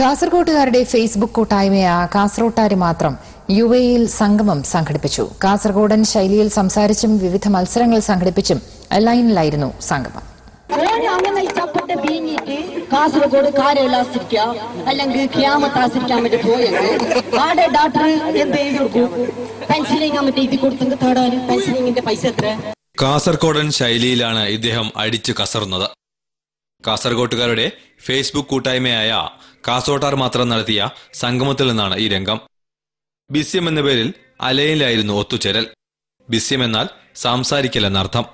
കാസർകോട്ടുകാരുടെ Facebook കൂട്ടായ്മയായ കാസർകോട്ടാര് മാത്രം U എയിൽ സംഗമം സംഘടിപ്പിച്ചു. കാസർഗോഡൻ ശൈലിയിൽ സംസാരിച്ചും വിവിധ മത്സരങ്ങൾ സംഘടിപ്പിച്ചും ലൈനിലായിരുന്നു സംഗമം. കാസർഗോഡ് അല്ലെങ്കിൽ വേണ്ടി പോയെങ്കിൽ ആടെ ഡോക്ടർ എന്ത് എഴുതി കൊടുക്കും? പെൻസിലിങ് മറ്റേ ഇത് കൊടുത്തെങ്കിൽ തേടാന് പെൻസിലിങ്ങിന്റെ പൈസ എത്ര കാസർഗോഡൻ ശൈലിയിലാണ് ഇദ്ദേഹം അടിച്ചു കസറുന്നത്. കാസർഗോട്ടുകാരുടെ ഫേസ്ബുക്ക് കൂട്ടായ്മയായ കാസോട്ടാർ മാത്രം നടത്തിയ സംഗമത്തിൽ നിന്നാണ് ഈ രംഗം. ബിസ്യം എന്ന പേരിൽ അലയിലായിരുന്നു ഒത്തുചേരൽ. ബിസ്യം എന്നാൽ സംസാരിക്കൽ എന്നർത്ഥം.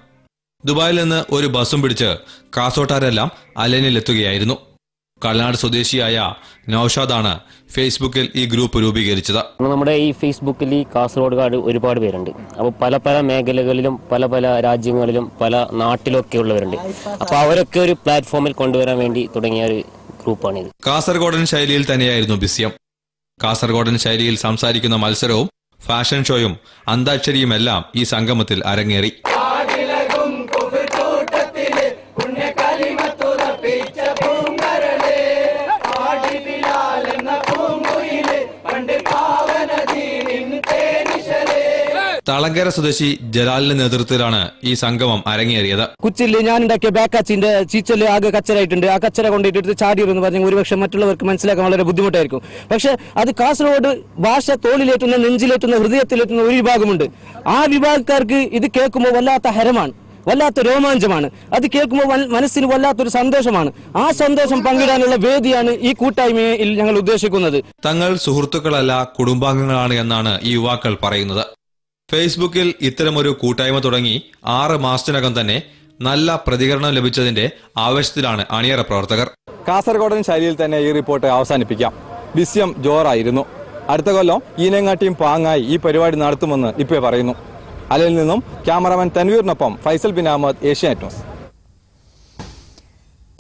ദുബായിൽ നിന്ന് ഒരു ബസ്സും പിടിച്ച് കാസോട്ടാരെല്ലാം അലനിലെത്തുകയായിരുന്നു കൾനാട് സ്വദേശിയായ നൌഷാദാണ് ഫേസ്ബുക്കിൽ ഈ ഗ്രൂപ്പ് രൂപീകരിച്ചത്. നമ്മുടെ ഈ ഫേസ്ബുക്കിൽ ഈ കാസർഗോഡുകാർ ഒരുപാട് പേരുണ്ട്. അപ്പോൾ പല പല മേഖലകളിലും പല പല രാജ്യങ്ങളിലും പല നാട്ടിലൊക്കെ ഉള്ളവരുണ്ട് അപ്പോൾ അവരൊക്കെ ഒരു പ്ലാറ്റ്ഫോമിൽ കൊണ്ടുവരാൻ വേണ്ടി തുടങ്ങിയ ഒരു ഗ്രൂപ്പാണിത് കാസർഗോഡൻ ശൈലിയിൽ തന്നെയായിരുന്നു ബിസ്യം കാസർഗോഡൻ ശൈലിയിൽ സംസാരിക്കുന്ന മത്സരവും ഫാഷൻ ഷോയും അന്താക്ഷരിയുമെല്ലാം ഈ സംഗമത്തിൽ അരങ്ങേറി. തളങ്കര സ്വദേശി ജലാലിന്റെ നേതൃത്വത്തിലാണ് ഈ സംഗമം അരങ്ങേറിയത്. കുച്ചിൽ ഞാൻ ഉണ്ടാക്കിയ ബാക്കാച്ചിന്റെ ചീച്ചൽ ആകെ കച്ചറായിട്ടുണ്ട് ആ കച്ചറ കൊണ്ടിട്ട് ചാടിയെന്ന് പറഞ്ഞാൽ ഒരുപക്ഷെ മറ്റുള്ളവർക്ക് മനസ്സിലാക്കാൻ വളരെ ബുദ്ധിമുട്ടായിരിക്കും. പക്ഷെ അത് കാസർഗോഡ് ഭാഷ തോളിലേറ്റുന്ന നെഞ്ചിലേറ്റുന്ന ഹൃദയത്തിലേറ്റുന്ന ഒരു വിഭാഗമുണ്ട്. ആ വിഭാഗക്കാർക്ക് ഇത് കേൾക്കുമ്പോൾ വല്ലാത്ത ഹരമാണ്. വല്ലാത്ത രോമാഞ്ചമാണ്. അത് കേൾക്കുമ്പോൾ മനസ്സിന് വല്ലാത്തൊരു സന്തോഷമാണ്. ആ സന്തോഷം പങ്കിടാനുള്ള വേദിയാണ് ഈ കൂട്ടായ്മയിൽ ഞങ്ങൾ ഉദ്ദേശിക്കുന്നത്. തങ്ങൾ സുഹൃത്തുക്കളല്ല കുടുംബാംഗങ്ങളാണ് എന്നാണ് ഈ യുവാക്കൾ പറയുന്നത്. ഫേസ്ബുക്കിൽ ഇത്തരമൊരു കൂട്ടായ്മ തുടങ്ങി ആറ് മാസത്തിനകം തന്നെ നല്ല പ്രതികരണം ലഭിച്ചതിന്റെ ആവേശത്തിലാണ് അണിയറ പ്രവർത്തകർ. കാസർഗോഡൻ ശൈലിയിൽ തന്നെ ഈ റിപ്പോർട്ട് അവസാനിപ്പിക്കാം. വിസ്യം ജോറായിരുന്നു. അടുത്ത കൊല്ലം ഈനങ്ങാട്ടിയും പാങ്ങായി ഈ പരിപാടി നടത്തുമെന്ന് ഇപ്പേ പറയുന്നു. അലയിൽ നിന്നും ക്യാമറാമാൻ തൻവീറിനൊപ്പം ഫൈസൽ ബിൻ അഹമ്മദ് ഏഷ്യാനെറ്റ് ന്യൂസ്.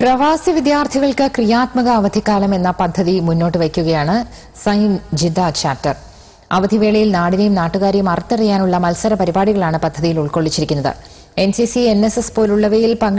പ്രവാസി വിദ്യാർത്ഥികൾക്ക് ക്രിയാത്മക അവധിക്കാലം എന്ന പദ്ധതി മുന്നോട്ട് വയ്ക്കുകയാണ് സൈൻ ജിദ്ദ ചാപ്റ്റർ. അവധിവേളയിൽ നാടിനെയും നാട്ടുകാരെയും അർത്തെറിയാനുള്ള മത്സര പരിപാടികളാണ് പദ്ധതിയിൽ ഉൾക്കൊള്ളിച്ചിരിക്കുന്നത്. N C C N S S പോലുള്ളവയിൽ പങ്കെ